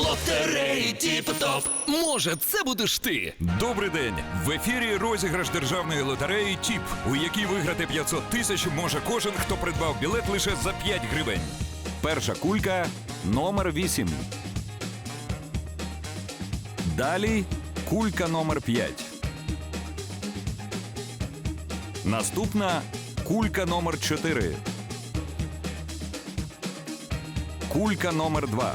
Лотереї Тіп-топ. Може, це будеш ти? Добрий день! В ефірі розіграш державної лотереї ТІП, у якій виграти 500 тисяч може кожен, хто придбав білет лише за 5 гривень. Перша кулька номер 8. Далі кулька номер 5. Наступна кулька номер 4. Кулька номер 2.